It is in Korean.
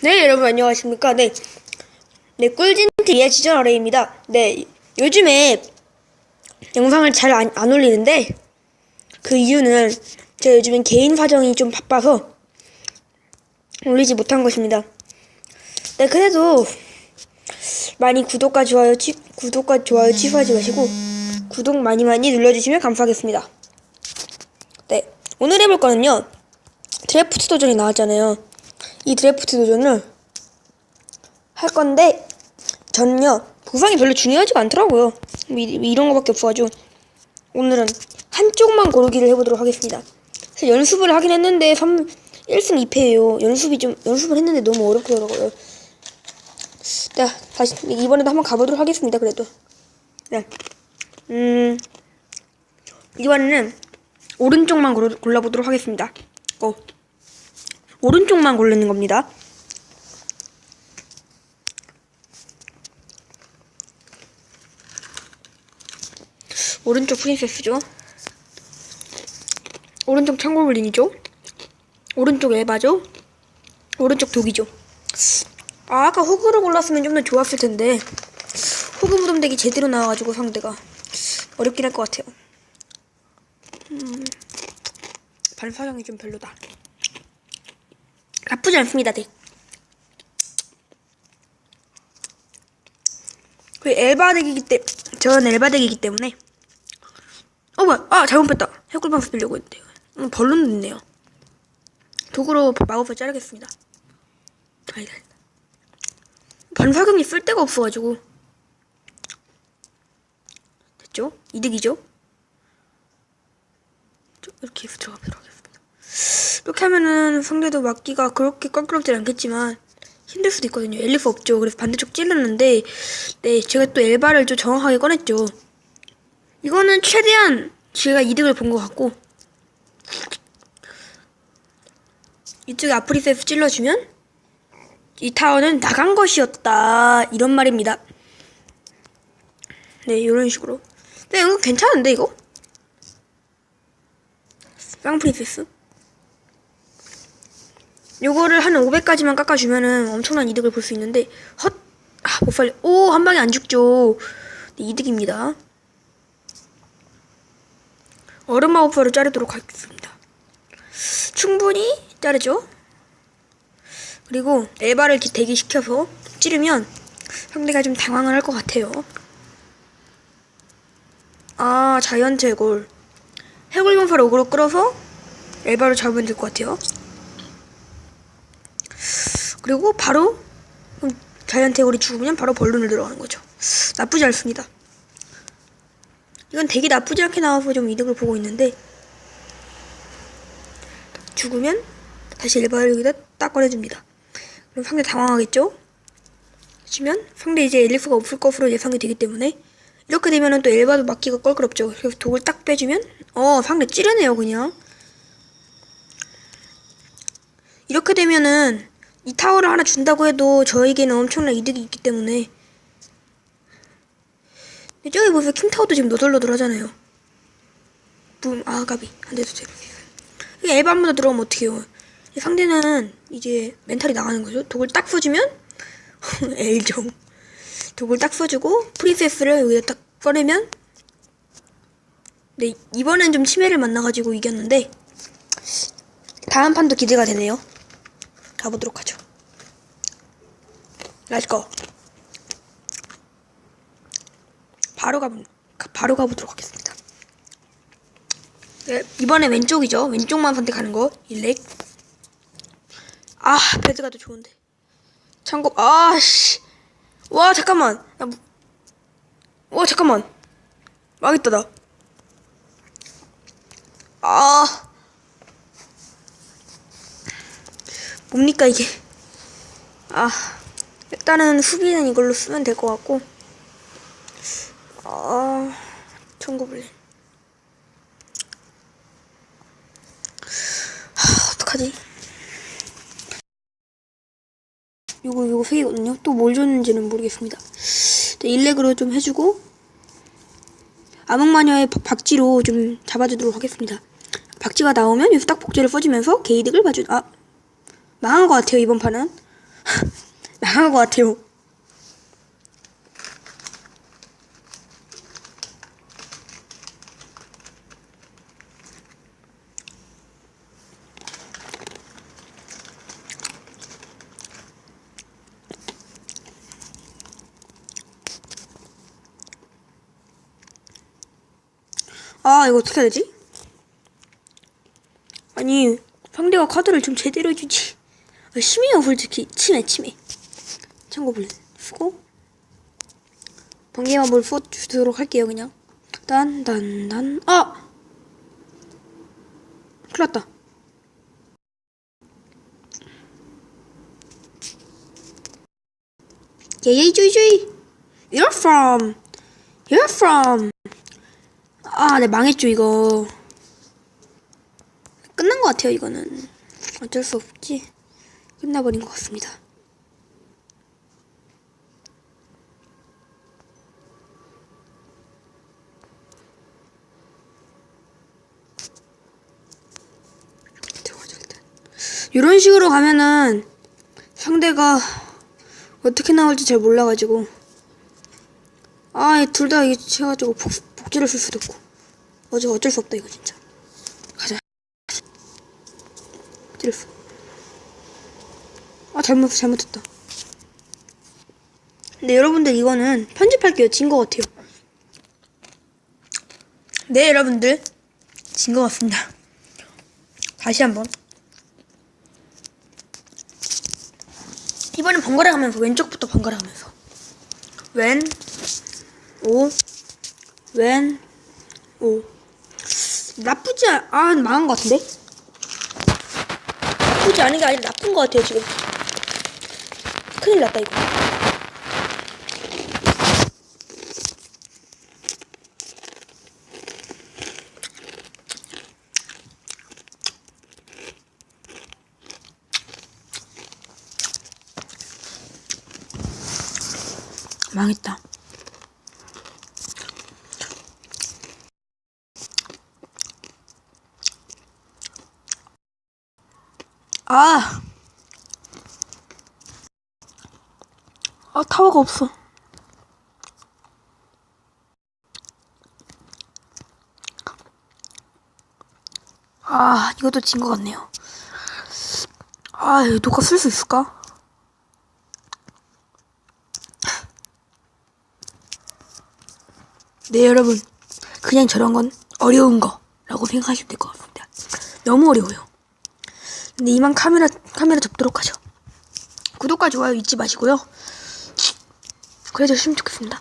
네, 여러분 안녕하십니까? 네. 네, 꿀진TV의 지전 아래입니다. 네, 요즘에 영상을 잘 안 안 올리는데 그 이유는 제가 요즘엔 개인 사정이 좀 바빠서 올리지 못한 것입니다. 네, 그래도 많이 구독과 좋아요, 치, 구독과 좋아요 취소하지 마시고 구독 많이 많이 눌러주시면 감사하겠습니다. 네, 오늘 해볼 거는요. 드래프트 도전이 나왔잖아요. 이 드래프트 도전을 할 건데 저는요 보상이 별로 중요하지가 않더라고요. 이, 이런 거밖에 없어가지고 오늘은 한쪽만 고르기를 해보도록 하겠습니다. 그래서 연습을 하긴 했는데 3, 1승 2패예요. 연습이 좀 연습을 했는데 너무 어렵더라고요. 자 다시 이번에도 한번 가보도록 하겠습니다. 그래도 네. 음 이번에는 오른쪽만 골라, 골라보도록 하겠습니다. 고. 오른쪽만 고르는 겁니다. 오른쪽 프린세스죠. 오른쪽 창고블린이죠. 오른쪽 에바죠. 오른쪽 독이죠. 아, 아까 호그를 골랐으면 좀 더 좋았을 텐데 호그 무덤덱이 제대로 나와가지고 상대가 어렵긴 할 것 같아요. 음, 반사정이 좀 별로다. 나쁘지 않습니다, 덱. 그 엘바 덱이기 때, 전 엘바 덱이기 때문에. 어, 뭐야. 아, 잘못 뺐다. 해골방 쓰려고 했는데. 음, 벌룬 됐네요. 도구로 마법을 자르겠습니다. 아니다. 반사경이 쓸 데가 없어가지고. 됐죠? 이득이죠? 이렇게 해서 들어가 보도록 하겠습니다. 이렇게 하면은 상대도 막기가 그렇게 껄끄럽진 않겠지만 힘들 수도 있거든요. 엘리프 없죠. 그래서 반대쪽 찔렀는데 네 제가 또 엘바를 좀 정확하게 꺼냈죠. 이거는 최대한 제가 이득을 본 것 같고 이쪽에 아프리세스 찔러주면 이 타워는 나간 것이었다 이런 말입니다. 네 이런 식으로. 네 이거 괜찮은데 이거? 쌍프린세스 요거를 한 500까지만 깎아주면은 엄청난 이득을 볼 수 있는데 헛! 아, 못 살려. 오, 한 방에 안 죽죠. 네, 이득입니다. 얼음 마법사를 자르도록 하겠습니다. 충분히 자르죠. 그리고 에바를 대기시켜서 찌르면 상대가 좀 당황을 할 것 같아요. 아, 자이언트 해골. 해골 병사를 오그로 끌어서 에바를 잡으면 될 것 같아요. 그리고 바로 자이언트 해골이 죽으면 바로 벌룬을 들어가는 거죠. 나쁘지 않습니다. 이건 되게 나쁘지 않게 나와서 좀 이득을 보고 있는데 죽으면 다시 엘바를 여기다 딱 꺼내줍니다. 그럼 상대 당황하겠죠? 치면 상대 이제 엘리프가 없을 것으로 예상이 되기 때문에 이렇게 되면은 또 엘바도 맞기가 껄끄럽죠. 그래서 독을 딱 빼주면 어 상대 찌르네요 그냥. 이렇게 되면은 이 타워를 하나 준다고 해도 저에게는 엄청난 이득이 있기 때문에. 근데 저기 보세요. 킹타워도 지금 너덜너덜 하잖아요. 붐 아가비. 안 돼도 돼요 이게 엘바 한 번 더 들어오면 어떡해요. 상대는 이제 멘탈이 나가는 거죠. 독을 딱 써주면 엘정. 독을 딱 써주고 프린세스를 여기다 딱 꺼내면 네 이번엔 좀 치매를 만나가지고 이겼는데 다음 판도 기대가 되네요 가보도록 하죠. 렛츠고. 바로 가 바로 가보도록 하겠습니다. 네, 이번에 왼쪽이죠. 왼쪽만 선택하는 거. 일렉. 아, 배드가 더 좋은데. 참고 아 씨. 와, 잠깐만. 나, 뭐- 와, 잠깐만. 망했다 나. 아. 뭡니까 이게? 아 일단은 수비는 이걸로 쓰면 될 것 같고. 아 청구블린 하 어떡하지? 요거 요거 세개거든요. 또 뭘 줬는지는 모르겠습니다. 일렉으로 좀 해주고 암흑마녀의 박- 박쥐로 좀 잡아주도록 하겠습니다. 박쥐가 나오면 여기서 딱 복제를 써주면서 게이득을 봐주 아 망한 것 같아요 이번 판은 나간 것 같아요. 아, 이거 어떻게 해야 되지? 아니, 상대가 카드를 좀 제대로 해주지. 아, 심해요, 솔직히. 치매, 치매. 참고불 쓰고. 번개만 뭘 써주도록 할게요, 그냥. 단. 아! 큰일 났다. 예예, 주이주이. You're from. You're from. 아, 네, 망했죠, 이거. 끝난 것 같아요, 이거는. 어쩔 수 없지. 끝나버린 것 같습니다. 이런 식으로 가면은 상대가 어떻게 나올지 잘 몰라가지고 아둘 다 이게 해가지고 복, 복지를 쓸 수도 없고 어제 어쩔 수 없다 이거 진짜 가자 복지를 수. 아 잘못 잘못했다 근데 여러분들 이거는 편집할게요 진 것 같아요 네 여러분들 진 것 같습니다 다시 한번 이번엔 번갈아 가면서 왼쪽부터 번갈아 가면서 왼, 오, 왼, 오. 나쁘지 않, 아, 망한 것 같은데? 나쁘지 않은 게 아니라 나쁜 것 같아요, 지금. 큰일 났다, 이거. 망했다. 아. 아, 타워가 없어. 아, 이것도 진 것 같네요. 아, 녹화 쓸 수 있을까? 네, 여러분. 그냥 저런 건 어려운 거라고 생각하시면 될 것 같습니다. 너무 어려워요. 근데 이만 카메라, 카메라 접도록 하죠. 구독과 좋아요 잊지 마시고요. 그래도 했으면 좋겠습니다.